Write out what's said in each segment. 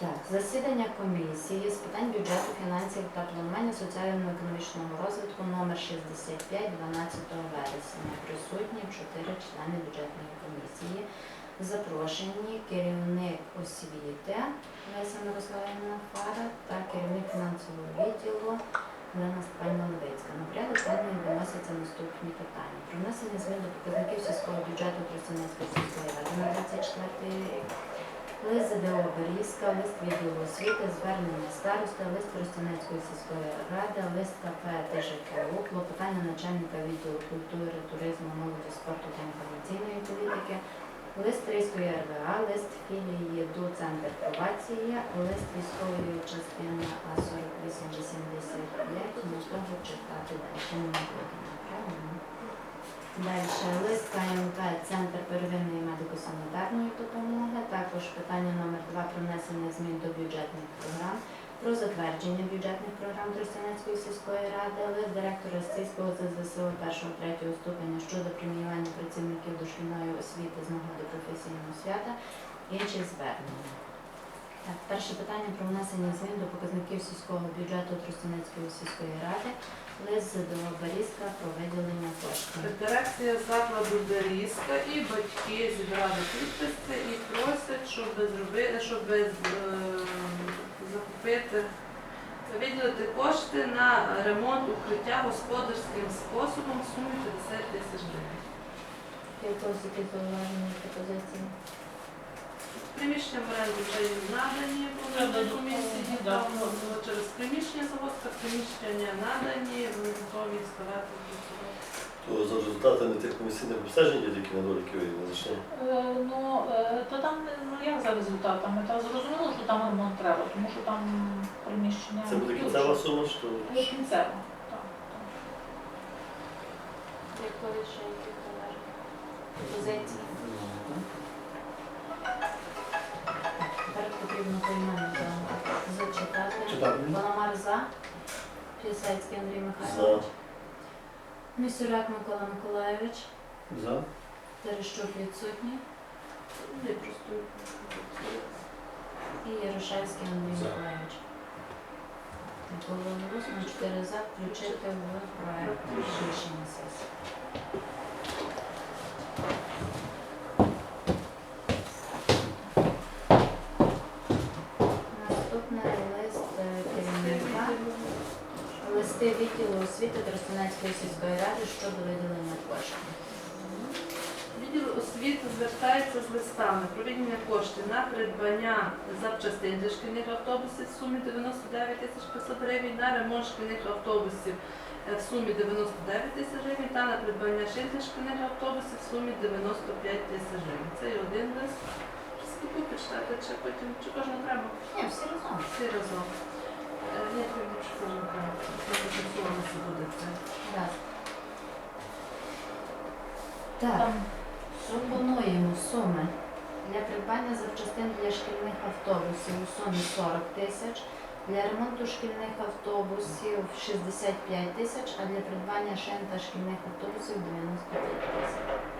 Так, засідання комісії з питань бюджету, фінансів та планування соціально-економічного розвитку номер 65 12 вересня. Присутні чотири члени бюджетної комісії. Запрошені керівник освіти Леся Мирославівна Фара та керівник фінансового відділу Олена Степанівна Левицька. На порядок денний виносяться наступні питання. Про внесення змін до показників сільського бюджету Тростянецької сільської ради на 24 рік. Лист ЗДО Берізка, лист відділу освіти, звернення старости, лист Тростянецької сільської ради, лист КП ТЖКУ, клопотання начальника відділу культури, туризму, молоді, спорту та інформаційної політики, лист Ризької РВА, лист філії ДУ Центр пробації, лист військової частини А4885, не того читати далі. Тому не будемо, правильно? Далі лист КМК Центр первинної медико-санітарної допомоги. Також питання номер 2 про внесення змін до бюджетних програм, про затвердження бюджетних програм Тростянецької сільської ради, лист директора Сільського ЗЗСО 1-3 ступеня щодо преміювання працівників дошкільної освіти з нагоди професійного свята, інші звернення. Так, перше питання про внесення змін до показників сільського бюджету Тростянецької сільської ради. Лист до Борізька про виділення коштів. Дирекція закладу Берізка і батьки зібрали підписи і просять, щоб зробити, щоб е, закупити, виділити кошти на ремонт укриття господарським способом в сумі 50 тисяч гривень. Зауваження пропозиції? Приміщення в оренду вже надані були до комісії, там через приміщення завозка, приміщення надані, вони готові ставати. То за результатами тих комісійних обстежень є тільки недоліки визначені. Е, Ну, е, то там ну як за результатами? Та зрозуміло, що там ремонт треба, тому що там приміщення. Це буде кінцева сума, що Е, Кінцева, так. так. Якої ще потрібно поіменно за- зачитати. Читати. Пономар за. Пісецький Андрій за. Михайлович. Місюрак Микола Миколаєвич. За. Терещук відсутній. Не просто І Ярошевський Андрій За. Миколаївич. Одноголосно 4 за включити в проект рішення сесії. Наступний лист е, керівника. Листи відділу освіти Тростянецької сільської ради щодо виділення коштів. Відділ освіти звертається з листами про виділення коштів на придбання запчастин для шкільних автобусів в сумі 99 тисяч 500 гривень, на ремонт шкільних автобусів е, в сумі 99 тисяч гривень та на придбання шин для шкільних автобусів в сумі 95 тисяч гривень. Це є один лист. Скільки почитати, чи потім, чи кожного треба? Ні, всі разом. Всі разом. Так. Пропонуємо суми для придбання запчастин для шкільних автобусів у сумі 40 тисяч, для ремонту шкільних автобусів 65 тисяч, а для придбання шин та шкільних автобусів 95 тисяч.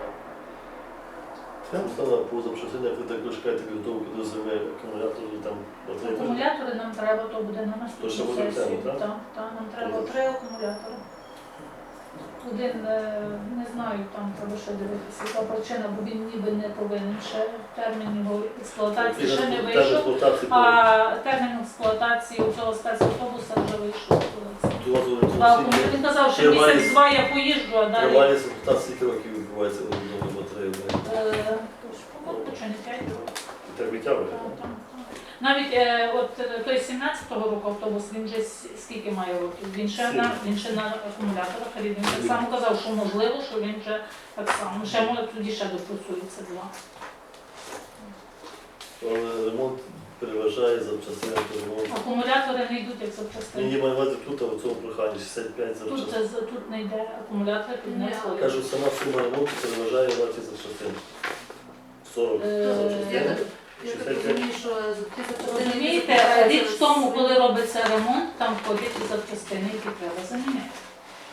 Там стала по запчастинах, ви так шукаєте підготовку до зими акумуляторів, там батареї. акумулятори нам треба, то буде на То ще наступну буде сесію. так? Так, так, нам треба три акумулятори. Один, е, не знаю, там треба ще дивитися, яка причина, бо він ніби не повинен ще термін його експлуатації ще не вийшов. експлуатації А термін експлуатації у цього спецавтобуса вже вийшов. Два акумулятори. Він казав, що Тривалість- місяць-два я поїжджу, а далі. Тривалість експлуатації років відбувається у новій батареї. Е, тож, по-моєму, чи не п'ять років. Так. Навіть е, от е, той 17-го року автобус, він вже с- скільки має років? Він ще на він ще на акумуляторах, а він так само казав, що можливо, що він вже так само. Ще може тоді ще допрацюється два. Але ремонт переважає запчастини до ремонту. Акумулятори не йдуть як Ні, запчастини. ні, маю на увазі тут, а в цьому проханні 65 Тут, запчастин. це, з- тут не йде акумулятори, тут не Ні, входить. Кажу, сама сума ремонту переважає вартість запчастин. 40 Е, Я запчастин. так- я так розумію, що ті Розумієте, річ в тому, коли робиться ремонт, там входять і запчастини, які треба заміняти.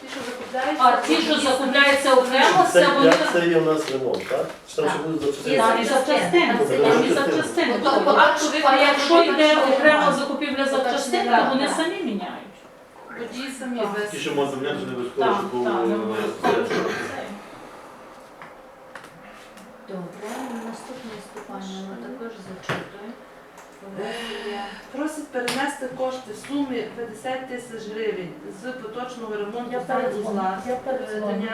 Ті, що закупляються. А ті, що закупляються окремо, Це, це вони як це є в нас ремонт, так? Чи там ще будуть запчастини? там і запчастини, Там і запчастини. Тобто, А якщо йде окремо закупівля запчастин, то вони самі міняють. Водії самі без. Ті, що можна міняти, не обов'язково, Так, щоб так, не обов'язково, щоб це. Добре, наступне ступання ми також зачитуємо. Просить перенести кошти в сумі 50 тисяч гривень з поточного ремонту Я передзвоню, я е, передзвоню.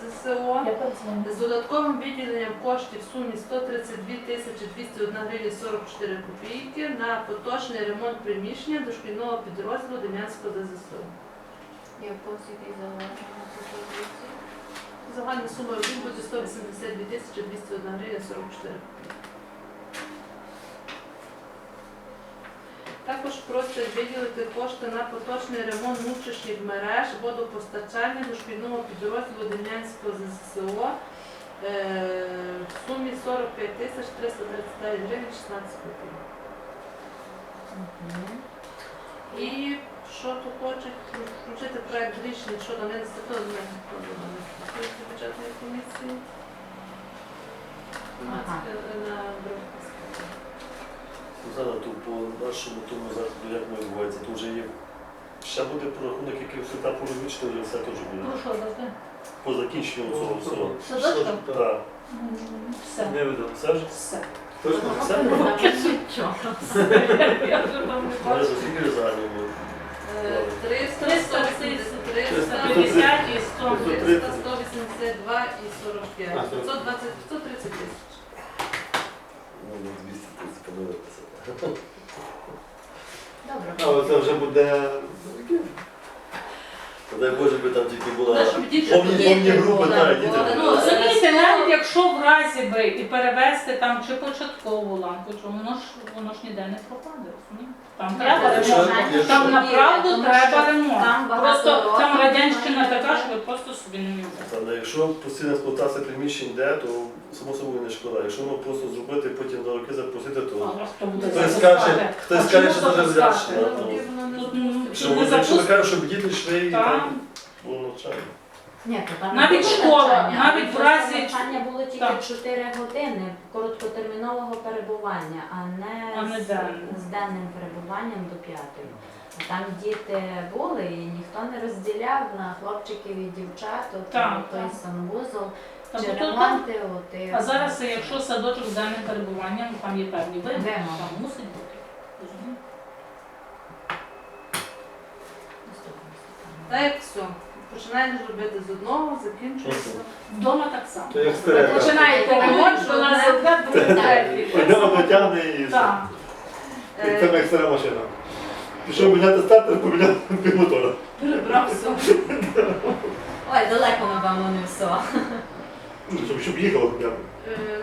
ЗСО. Я передзвоню. З додатковим виділенням коштів в сумі 132 тисячі 201 гривень 44 копійки на поточний ремонт приміщення дошкільного підрозділу Дем'янського ЗСО. Когось якісь зауваження пропозиції? Загальна сума буде 182 тисячі 201 гривень 44. Також просять виділити кошти на поточний ремонт внутрішніх мереж водопостачання дошкільного підрозділу Дем'янського ЗСО е, в сумі 45 тисяч 339 гривень 16 копійок. І що тут хочуть включити проект рішення щодо нестатутної бюджетної комісії. Ага. Бродківській. То по нашому тому заходу, як ми відбувається, то вже є. Ще буде прорахунок якихось етапу робіт, чи вже все теж буде? Ну що, завжди? По закінченню цього всього. Садочком? Так. Все. Не видав. Все ж? Все. Все? Поки нічого. Я вже вам не бачу. за скільки загальні буде? Е, 300, 300, 183, 150 і 100. 300, 182 і 45. А, 520, 130 тисяч. Ну, на 200 тисяч помилитися. Добре. Але це вже буде Дай Боже, би там тільки була щоб діти повні, діти повні групи, були, так, діти. були. Ну, розумієте, навіть якщо в разі би і перевести там чи початкову лампу, то воно ж воно ж ніде не пропаде, розумієте? Там треба це ремонт. Там направду треба ремонт. Просто там радянщина така, що ви просто собі не уявляєте. Але якщо постійна експлуатація приміщень йде, то само собою не шкода. Якщо воно просто зробити, потім за роки запросити, то хто буде хтось скаже, хтось чому скаже, що це вже запускати? Тут, ну, не ви- якщо ви кажете, щоб діти йшли і Так. там було навчання. Ні, то там Навіть було школа, навчання, навіть але в просто разі- навчання було тільки Так. 4 години короткотермінового перебування, а не, А не з, денне. з денним перебуванням до п'ятої. А Там діти були і ніхто не розділяв на хлопчиків і дівчат, от Так, той так. санвузол Та чи бо то там- ремонти. От, і- А зараз, якщо садочок з даним перебуванням, там є певні вимоги, Вимоги. там мусить бути. розумієте? Наступне питання. Так все. Починаєш робити з одного, закінчується. Вдома так само. То як. Починаєте ремонт, що нас третє. Одного дотягне і все. Так. Це як стара машина. Пішов міняти стартер, поміняв півмотора. Перебрав все. Ой, далеко, напевно, не все. Ну, Щоб, щоб їхало. Е,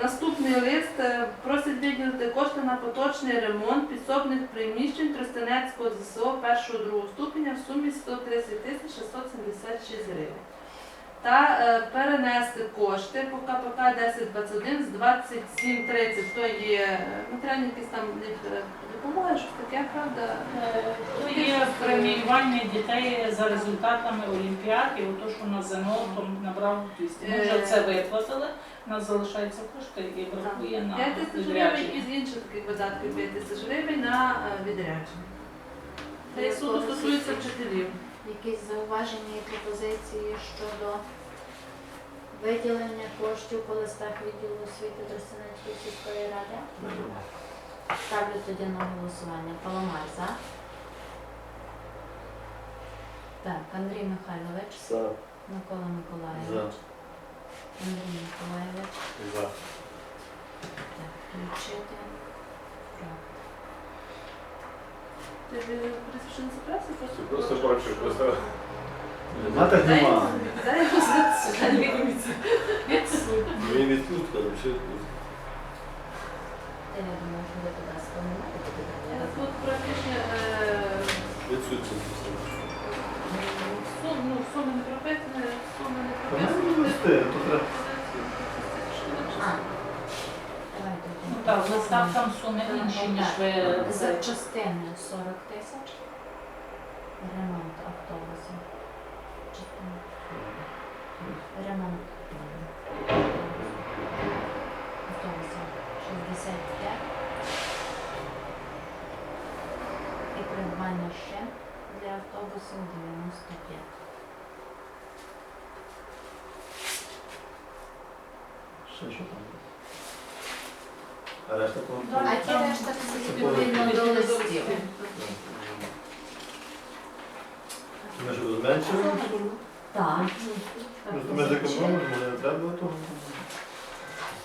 Наступний лист е, просить виділити кошти на поточний ремонт підсобних приміщень Тростянецького ЗСО першого другого ступеня в сумі 130 тисяч 676 гривень. Та е, перенести кошти по КПК 1021 з 2730, то є е, матеріальні якісь там них е, допомоги, щось таке, правда? Е, То є преміювання дітей за результатами Олімпіад, і ото, що на ЗНО там набрав 200. Ми вже це виплатили, у нас залишаються кошти і бракує на 5 тисяч гривень і з інших таких видатків 5 тисяч гривень на відрядження. Та й суду стосується вчителів. Якісь зауваження і пропозиції щодо виділення коштів по листах відділу освіти Тростянецької сільської ради? Ставлю тоді на голосування. Паламар за. Так, Андрій Михайлович, За. Микола Миколайович, Андрій Миколайович. За. Так, включити. Ти присвячений за? Просто, Просто бачу, просто Мати Відпустка, там ще відпустка. Я думаю. Тут практично е, сум, ну, суми не прописані, суми не прописані. Ну так, в листах там суми інші, ніж ви За частини 40 тисяч. Ремонт автобусів. Частина Ремонт. Автобусів 65. І придбання ще для автобусів 95. Ще що там? А решта. А ті решта відповідно до листів. Ми що зменшили? Так. Просто ми зекономимо, може не треба того.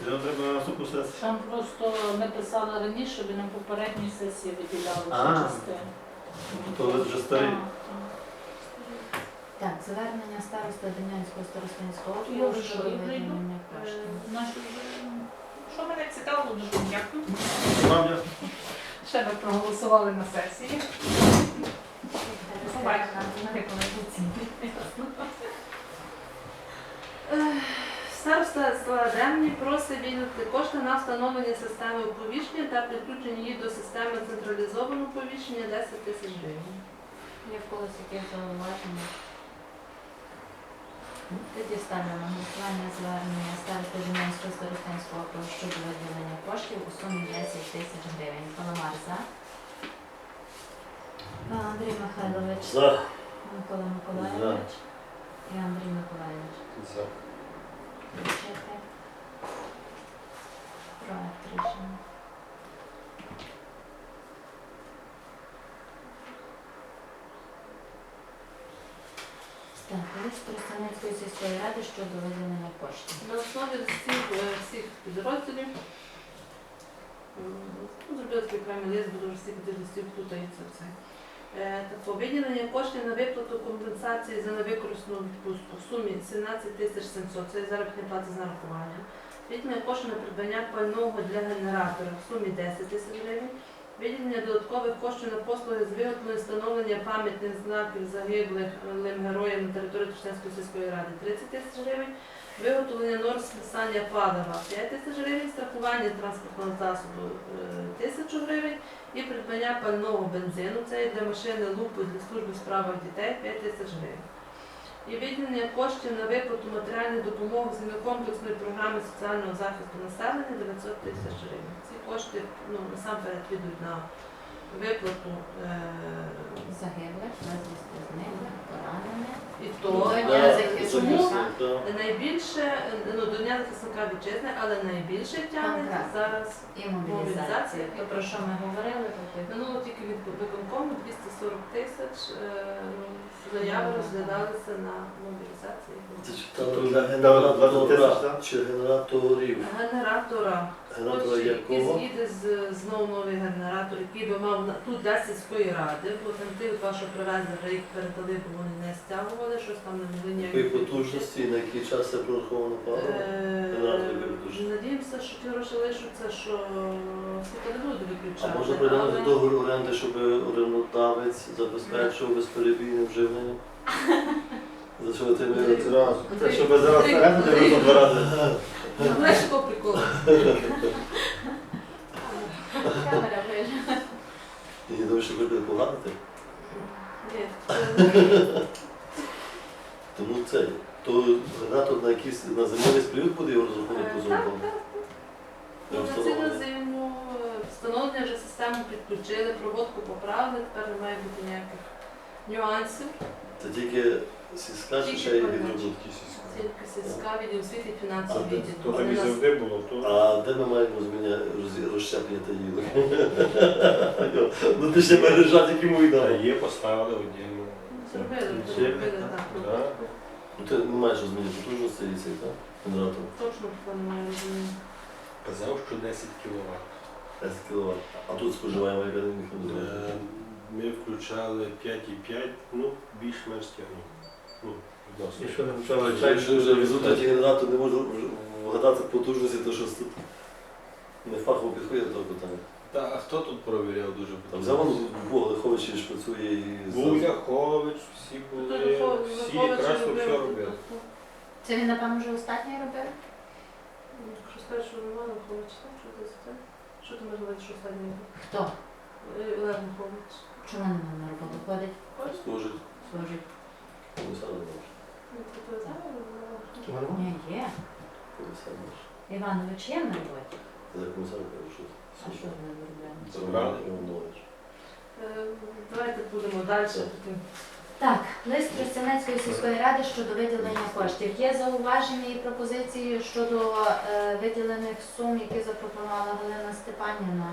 Його треба на наступну сесію. Там просто ми писали раніше, ви на попередній сесії виділяли А. цю частину. То ви вже старий. Так, звернення староста Дем'янського старостинського Я округу вже щодо йду. виділення коштів. Е, наші вже- Що мене цікаво, дуже вам дякую. Вам дякую. Ще ви проголосували на сесії. Побачимо. Староста села Демні просить виділити кошти на встановлення системи оповіщення та підключення її до системи централізованого оповіщення 10 тисяч гривень. Є в когось якесь зауваження? Тоді ставлю на голосування звернення старости Дем'янського старостинського округу щодо виділення коштів у сумі 10 тисяч гривень. Паламар за. Андрій Михайлович. За. Микола Миколайович. І Андрій Миколайович. За. Проект рішення. Так, лист Тростянецької сільської ради щодо виділення коштів. На основі листів е, всіх підрозділів ну, зробили такий окремий лист, бо дуже всі під листів плутаються все. Е, Так, виділення коштів на виплату компенсації за невикористану відпустку в сумі 17 тисяч 700, це заробітна плата з нарахування. Виділення коштів на придбання пального для генератора в сумі 10 тисяч гривень. Виділення додаткових коштів на послуги з виготовлення встановлення пам'ятних знаків загиблих е, героїв на території Тушненської сільської ради 30 тисяч гривень. Виготовлення норм списання палива 5 тисяч гривень, страхування транспортного засобу е, 1000 гривень і придбання пального бензину, це є для машини лупи для служби в справах дітей 5 тисяч гривень. І виділення коштів на виплату матеріальної допомоги згідно комплексної програми соціального захисту населення 900 тисяч гривень. Ці кошти ну, насамперед підуть на виплату е, Загиблих, безвісти зниклих, поранених. Чому захисника. найбільше ну, до Дня захисника вітчизни, але найбільше тягне так. зараз І мобілізація. То про що ми говорили, то ти Минуло тільки від виконкому 240 тисяч е, заяви розглядалися на мобілізацію. Це чи Тут там для дали 20 тисяч, генератора так? чи генераторів? Генератора. Генератора якого? з'їде з знову новий генератор, який би мав на- тут для сільської ради, бо там ти от вашу привезли, вже їх передали, бо вони не стягували, щось там не могли ніяк. Якої потужності, на який час це прораховано паливо? Е. Надіємося, що ті гроші лишаться, що світло не буде А виключати. можна прийняти але- договір оренди, щоб орендодавець забезпечував безперебійне вживлення? За що ти ми Зразу. Те, що без оренди, треба два рази. Ну, знаєш, приколу? камера вижила. Я думаю, що буде погадати. Ні. Тому це, то генератор на якийсь на зимовий період буде його розрахунок по Так, так. Повноцінну зиму е, встановлення вже систему підключили, проводку поправили, тепер не має бути ніяких нюансів. Це тільки сільська чи ще й пальне. відробутки? Тільки сільська відділ освіти і А, фінансовий де- відділ. То так Вони і нас- завжди було. То А де ми маємо зміняти роз- розщеплення та їду? Ну ти ще мережа мої Та дав. є, поставили одягну. Зробили, Ще? зробили, так. Да. Ну ти не маєш зміни потужності і цей, так? Генератор. Точно немає. Казав, що 10 кВт. 10 кВт. А тут споживаємо, яка не. Е, Ми включали 5,5, ну, більш-менш тягнули. Ну. І що не почали Чай, чай, що вже в результаті генератор не можу вгадати потужності, то що тут не фахово підходить до того питання. Та, а хто тут провіряв дуже Там взяв он Бог Лиховичі ж працює і Був Ляхович, всі були, всі якраз все робили. Це він, напевно, вже останній робив? Якщо скажеш, що немає, Михайлович, так, що ти це? Що ти можеш говорити, що останній? Хто? Е, Олег Михайлович. Чому не на роботу ходить? служить Служить. Комісаром. Ні, є. Комісар наш. Іванович є на роботі? За комісар кажу, що А що з ним виробляємо? Забрали? Іванович. Давайте будемо далі. Так, лист Тростянецької сільської ради щодо виділення коштів. Є зауваження і пропозиції щодо е, виділених сум, які запропонувала Галина Степанівна?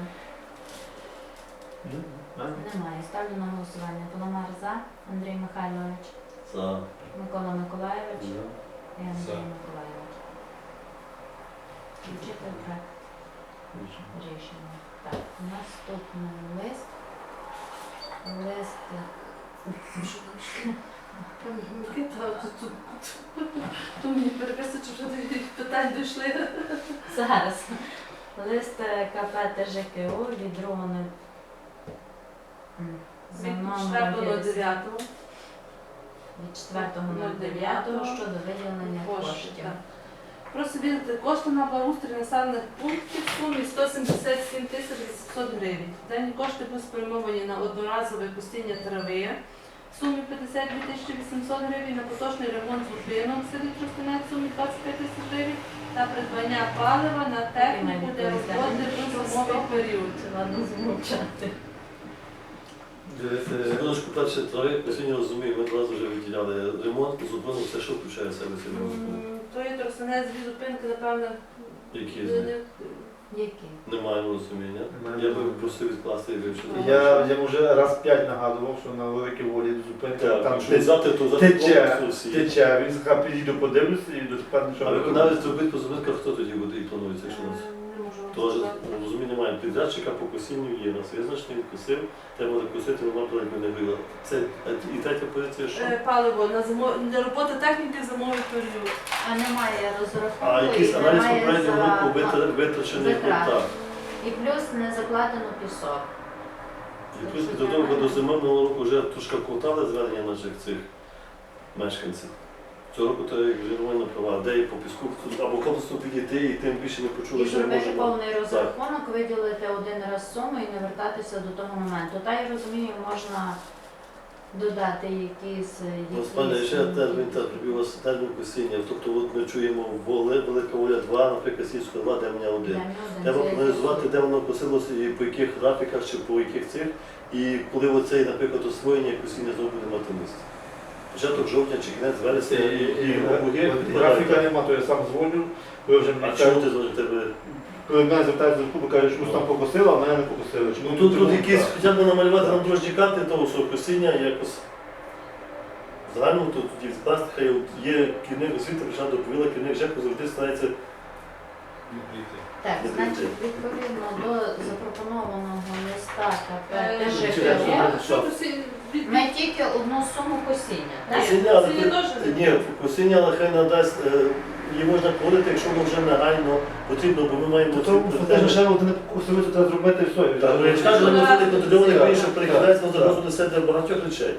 Немає. Ставлю на голосування. Пономар за, Андрій Михайлович, За. Микола Миколайович За. і Андрій За. Миколайович. Включити проект рішення. Так, наступний лист. Лист. Тут мені переписують, що вже до питань дійшли. Зараз. Лист е, КП ТЖКУ від 2 за Від номером 4.09. від 4.09 щодо виділення коштів. так. Просить кошти на благоустрій населених пунктів в сумі 177 тисяч 800 гривень. Дані кошти будуть спрямовані на одноразове пустіння трави в сумі 52 тисячі 800 гривень, на поточний ремонт зупинок в селі Тростянець в сумі 25 тисяч гривень та придбання палива на техніку для роботи в зимовий період. Ладно змовчати. Секундочку, перше, трави, я сьогодні розумію, ми одразу вже виділяли ремонт, зупинив все, що включає в себе цей ремонт. То є Тростянець дві зупинки, напевно, Які з не- них? не- Які? Немає розуміння. Я би просив відкласти і вивчити. Я, я вже раз п'ять нагадував, що на великій волі зупинка, там те- взяти, то завтра тече, тече, він сказав, підійду подивлюся і до тепер А нічого виконавець зробити по зупинках, хто тоді буде і планується, якщо у нас? Не можу Тож сказати. розуміння маємо підрядчика по косінню є. У нас визначений, відкосив, треба буде косити, нема проблем не вийшло. Це і третя позиція, що? Е, Паливо на зимо... для роботи техніки зимовий період. А немає розрахунку А якийсь і аналіз немає попереднього року за- витра- витрачених витрат. так. І плюс не закладено пісок. І плюс до того до зими минулого року вже тушка ковтали звернення наших цих мешканців. Як вже права, де і по піску або комплексно підійти, і тим більше ми почули, І що не зробити можемо. повний розрахунок, виділити один раз суму і не вертатися до того моменту. Та я розумію, можна додати якісь. Насправді якісь, ще термін та у вас термін косіння. Тобто от ми чуємо воли, велика воля 2, наприклад, сільська 2, де мене 1. Один, Треба проаналізувати, де воно косилося і по яких графіках чи по яких цих. І коли оцей, наприклад, освоєння косіння знову буде мати місце. Початок жовтня чи кінець вересня і, і обуги. Графіка нема, то я сам дзвоню, ви вже А мені чому кажуть, ти звониш тебе? коли мене звертається до клубу, каже, чомусь там покосили, а мене не покосили. Чому Ну тут, чому тут якісь так? хоча б намалювати на дорожні карти того, що косіння якось. Загально тут тоді відкласти, хай є керівник освіти, прийшла доповіла, керівник ЖЕКу завжди старається Так, значить, відповідно до запропонованого листа КП Е, Що ми тільки одну суму косіння. Косіння, але не- ні, косіння але хай надасть, е, її можна проводити, якщо воно вже негайно потрібно, бо ми маємо То тому, що ще один не то треба зробити і все. Ж ми наразі бути контрольований так, більше так, перекладається на несе для багатьох речей.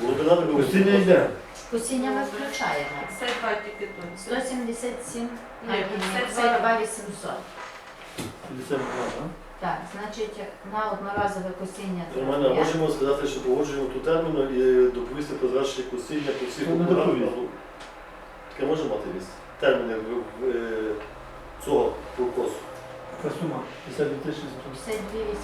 Було б надо було. Косіння йде. Косіння ми включаємо. Це два тільки тут. 177, а Ні, ні, 52. 52 800. 52, так? Так, значить, на одноразове косіння Нормально, можемо сказати, що погоджуємо ту терміну і доповісти про завершення косіння по всіх Ну, не округах. доповість. Таке може мати місце. Терміни в, в, е, цього покосу. Яка сума? 52 тисячі. 52 800.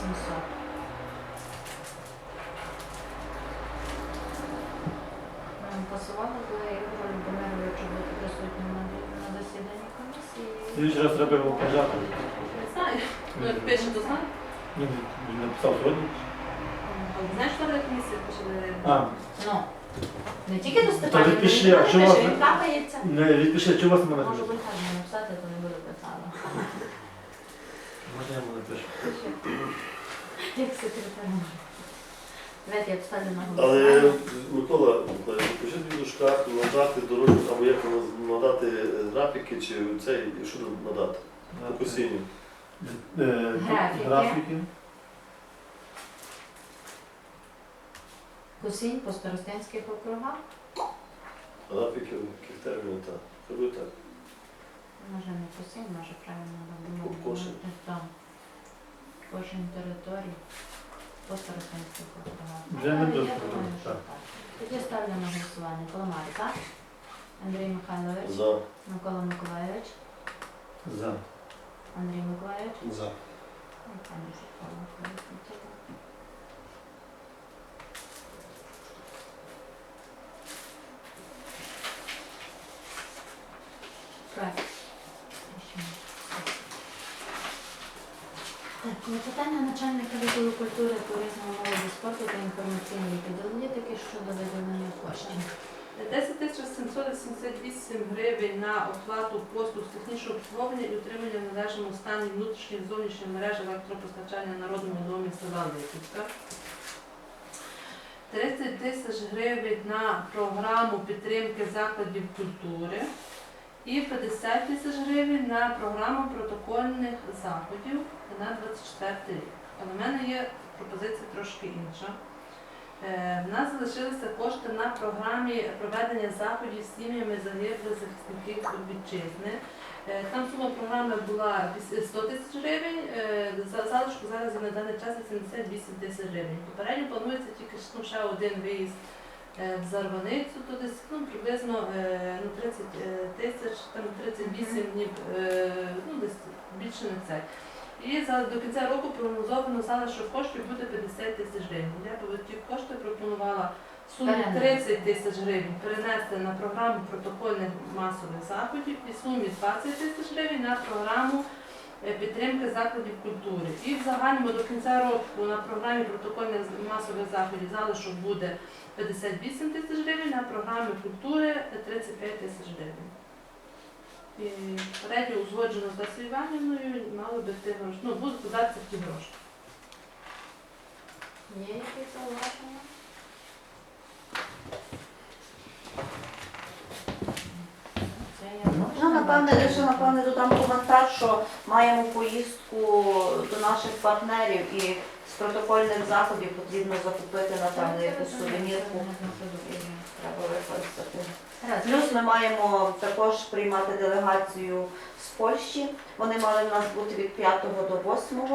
Нам пасувало, коли Ігор Любомирович бути присутнім на, на засіданні комісії. Слідчий раз треба його пожати. Не. Ну, як пише, то знаю. Ні, він написав сьогодні. Знаєш, що почали? А, Ну, не тільки до Степанів, Та відпиши, а що пише, вас- він капається. не, відпиши, чи у вас мене Можу вульгарно написати, то не буду писала. Можна я мене пишу. Як секретар. Давайте я вставлю на Але голосування. Микола, Микола, напишіть в дужках, надати дорожню, або як надати графіки, чи цей, що тут надати? По косінню. Е, Графіки. Графіки. Косінь по старостинських округах. Графіки, яких термінів, так. Це так. Може не косінь, може правильно надумати. Кошень. Там. Кожен територій по старостинських округах. Вже не Ну, дуже що так. так. Тоді ставлю на голосування. Коломар, так? Андрій Михайлович, За. Микола Миколайович, За. Андрій Миколайович. За. Ну, поясніть. Так, клопотання начальника відділу культури, туризму, молоді, спорту та інформаційної підолітики щодо виділення коштів. 10 тисяч 788 гривень на оплату послуг з технічного обслуговування і утримання в належному стані внутрішніх зовнішніх мереж електропостачання народному домі села Липівська. 30 тисяч гривень на програму підтримки закладів культури і 50 тисяч гривень на програму протокольних заходів на 24 рік. Але в мене є пропозиція трошки інша. Е, В нас залишилися кошти на програмі проведення заходів з сім'ями загиблих захисників вітчизни. Е, Там сума програми була 100 тисяч гривень, е, за залишку зараз на даний час 78 тисяч гривень. Попередньо планується тільки ну, ще один виїзд в Зарваницю, то десь ну, приблизно ну, 30 е, тисяч, там 38 днів, ну десь більше не це. І за до кінця року прогнозовано залишок коштів буде 50 тисяч гривень. Я би ті кошти пропонувала суму 30 тисяч гривень перенести на програму протокольних масових заходів і сумі 20 тисяч гривень на програму е, підтримки закладів культури. І в загальному до кінця року на програмі протокольних масових заходів залишок буде 58 тисяч гривень, на програмі культури 35 тисяч гривень. І попередньо узгоджено з Лесією Іванівною, мало би ті гроші. Ну, будуть податися ті гроші. Є якісь зауваження? Це я Ну, напевне, лише напевне додам коментар, що маємо поїздку до наших партнерів і з протокольних заходів потрібно закупити, напевно, якусь сувенірку. Треба використати. Плюс ми маємо також приймати делегацію з Польщі. Вони мали в нас бути від 5 до 8 е,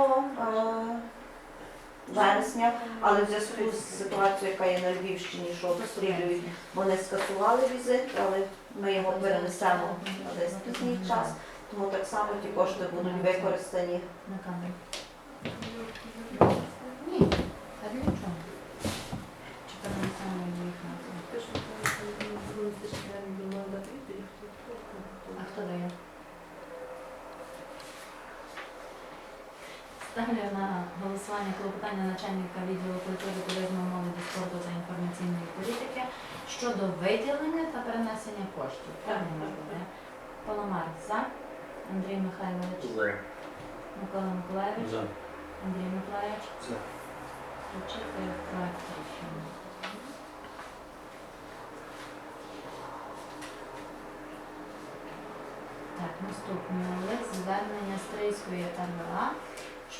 вересня, але в зв'язку з ситуацією, яка є на Львівщині, що обстрілюють, вони скасували візит, але ми його перенесемо на десь пізній час. Тому так само ті кошти будуть використані. На камеру. Ні, та для чого? Чи перенесемо їх на це? Те, що там, ну, ну, ти ж не думала дати, то їх тут А хто дає? Ставлю на голосування клопотання начальника відділу культури, туризму, молоді, спорту та інформаційної політики щодо виділення та перенесення коштів. Правильно да? Паламар за. Андрій Михайлович. За. Микола Миколаївич. За. Андрій Миколаївич. За. Включити проект рішення. Так, наступне лист звернення Стрийської РВА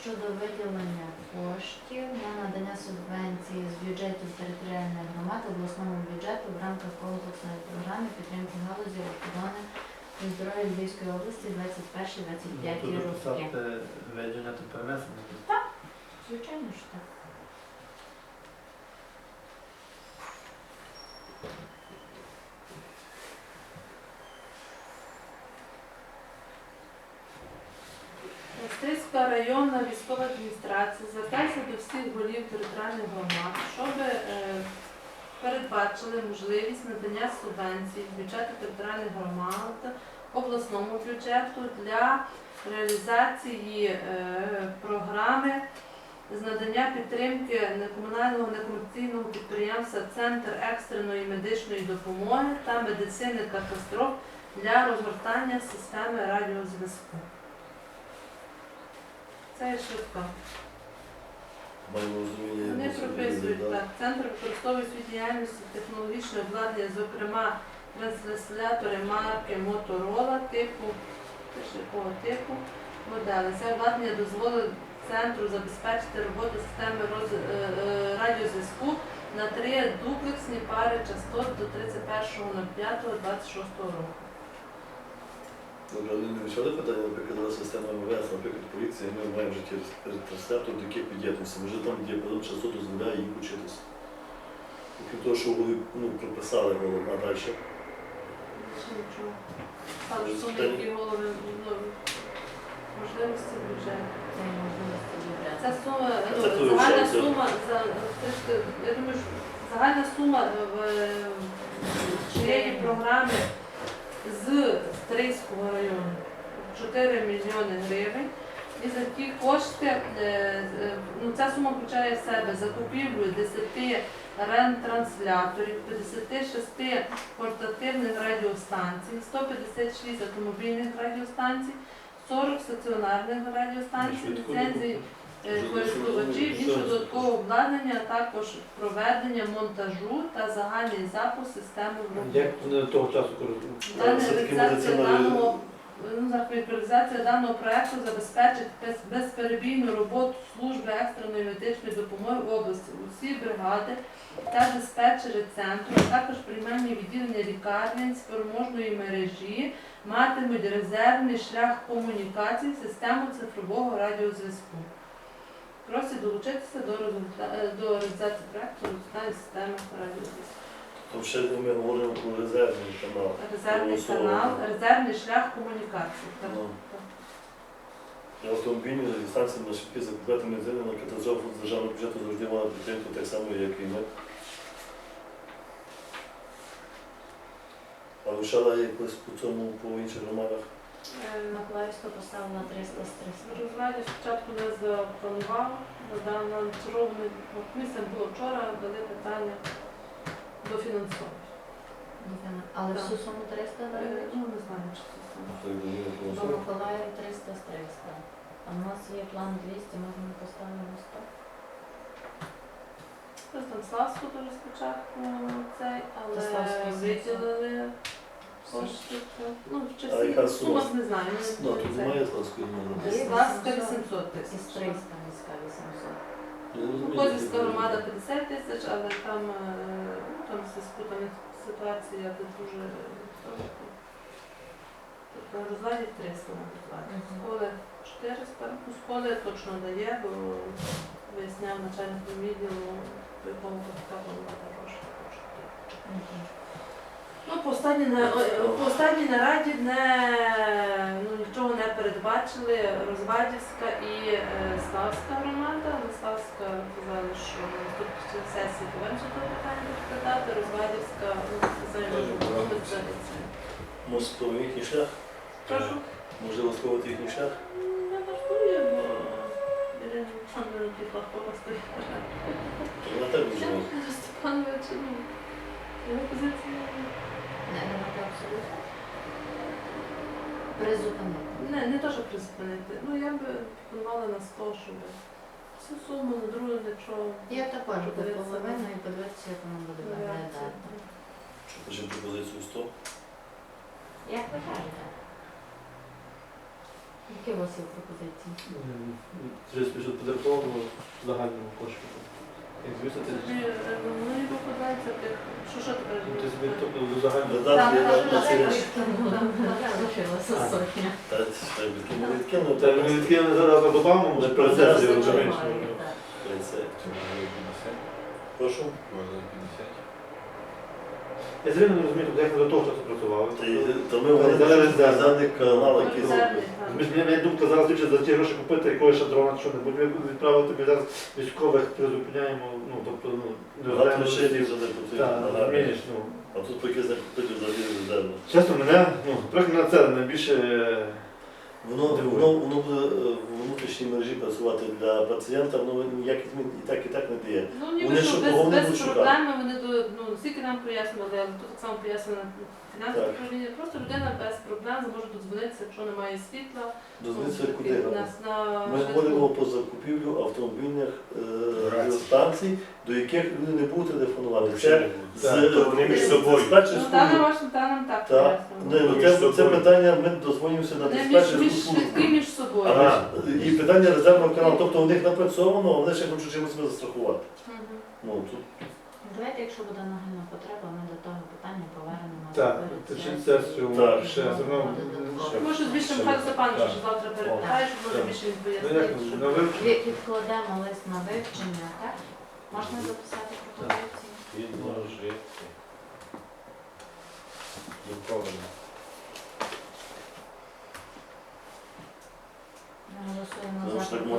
щодо виділення коштів на надання субвенції з бюджетів територіальної громади обласному бюджету в рамках комплексної програми підтримки галузі охорони і здоров'я Львівської області 21-25 Тут роки. виділення та перенесення. Звичайно що так. Військова адміністрація звертається до всіх голів територіальних громад, щоб е, передбачили можливість надання субвенцій з бюджету територіальних громад обласному бюджету для реалізації е, програми з надання підтримки некомунального некомерційного підприємства Центр екстреної медичної допомоги та медицини катастроф для розгортання системи радіозв'язку. Це є швидко. Маємо розуміння. Вони як прописують так. Центр використовує свій діяльності технологічне обладнання, зокрема транслятори марки Motorola типу, теж якого типу модели. Це обладнання дозволить центру забезпечити роботу системи роз... е, е, радіозв'язку на три дуплексні пари частот до 31.05.26 року. Питання, наприклад, зараз система МВС, наприклад, поліція, ми маємо вже ті транслятор, до яких під'єднуємося. Може там діапазон частот дозволяє їм учитися. Окрім того, що вони ну, прописали його, а далі. більше нічого. Стали які голови ну, можливості бюджету. Це. Ця сума, ну, Це загальна сума, за, що, я думаю, що загальна сума в цієї програми з Стрийського району 4 мільйони гривень. І за ті кошти, е, е, ну ця сума включає в себе закупівлю 10 рентранслyaторів, 56 портативних радіостанцій, 156 автомобільних радіостанцій, 40 стаціонарних радіостанцій, Дуже користувачів, швидко. інше додаткове обладнання, а також проведення монтажу та загальний запуск системи в Як вони до того часу користуються? Дана Все-таки реалізація даного ну, зараз реалізація даного проекту забезпечить без- безперебійну роботу служби екстреної медичної допомоги в області. Усі бригади та диспетчери центру, а також приймальні відділення лікарень спроможної мережі матимуть резервний шлях комунікації з системою цифрового радіозв'язку. Просить долучитися до, е, до реалізації проекту розгортання системи ще ми говоримо про резервний канал. Резервний канал, резервний шлях комунікації. Так. Ну. І Автомобільні дистанції на швидкі закупляти бензини на катастрофу з державного бюджету завжди мали підтримку так само, як і ми. А лишала якось по цьому по інших громадах? Е, Миколаївська поставила 300 з 300. Розраді спочатку не запланував, на черговний комісія було вчора, дали питання до фінансування. Але Так. всю суму 300 Е, дали? Ну, не знаю, чи це саме. До. Миколаїв 300 з 300. А в нас є план 200, може ми поставимо 100? Це Станславську дуже спочатку цей, але Станславський виділили кошти. Ну, в А часі яка сума сума? не знаю. Ну, тут немає Славської Є. громади. 800 тисяч. 300 міська 800. Я розумію, Козівська громада 50 тисяч, але там, е, там все спутана ситуація, де дуже Тобто на розладі 300 на розладі. Мгм. Школи 400, ну школи точно дає, бо виясняв начальник відділу, по якому потрапила вона гроші. Мгм. Ну, по останній, на- о- по останній нараді не, ну, нічого не передбачили. Розвадівська і е, Славська громада. Але Славська казали, що на наступній сесії повернуть до питання розглядати. Розвадівська, ну, сказали, що це. Їхній шлях? Прошу. Можливо, спробувати їхній шлях? Не важливо, бо Ірина Олександровна Пітлахова стоїть. Вона так розуміє. Степанович, ну, його позиція Не давати абсолютно. Призупинити. Не, не то, щоб призупинити. Ну, я би пропонувала на 100, щоб всю суму на другу, якщо Я також би Подивитися. половину і подивитися, як воно буде виглядати. Що пишемо пропозицію 100? Як ви кажете? Які у вас є пропозиції? Через бюджет подарункового загальному кошти. Е, ну, мені покладається тих, що що тепер? ти собі тобто. Залишилася сотня. Та. Ми відкинули зараз Ми перед сесією перед вже менше. Прошу. Можна 50. Я все не розумію, тобто, як ми до того часу працювали. Та ми говорили Зараз про резерв. резервний канал, який. Ми мене думка зараз більше за ті гроші купити якогось шадрона, що небудь ми відправити тобі зараз військових призупиняємо, ну тобто ну не Ага. розумієш, ну. А тут поки не купити взагалі резервно. Чесно, мене, ну, трохи мене це найбільше е, Воно, воно, воно буде е, в внутрішній мережі працювати для пацієнта, воно ніяких змін і так, і так не дає. Ну, ніби Вони що без, без проблеми вони ну скільки нам пояснювали, але тут так само пояснено фінансове Так. управління. Просто людина без проблем зможе додзвонитися, якщо немає світла. Дозвіться ну, куди на, грати. на Ми говоримо про закупівлю автомобільних Рацій. радіостанцій, до яких люди не будуть телефонувати. Це з Так, то вони між собою. Ну, та вашому та нам так Так. пояснювали. Ну, Між це, це собою. питання, ми дозвонюємося на між, диспетчерську між службу. швидкі між собою. А і питання резервного каналу, тобто у них напрацьовано, а вони ще хочуть чимось себе застрахувати. Мгм. Ну, тут Давайте, якщо буде нагальна потреба, ми до того питання повернемо. так, перед течіть сесією. Так. ще все одно. Може, з більшим Ще. Михайло Степанович, Так. що завтра перепитає, щоб може Так. більше Ну як щоб- вивчення? Відкладемо лист на вивчення, так? Можна записати пропозиції? Відложити. Друковано. Голосуємо Тому за так можна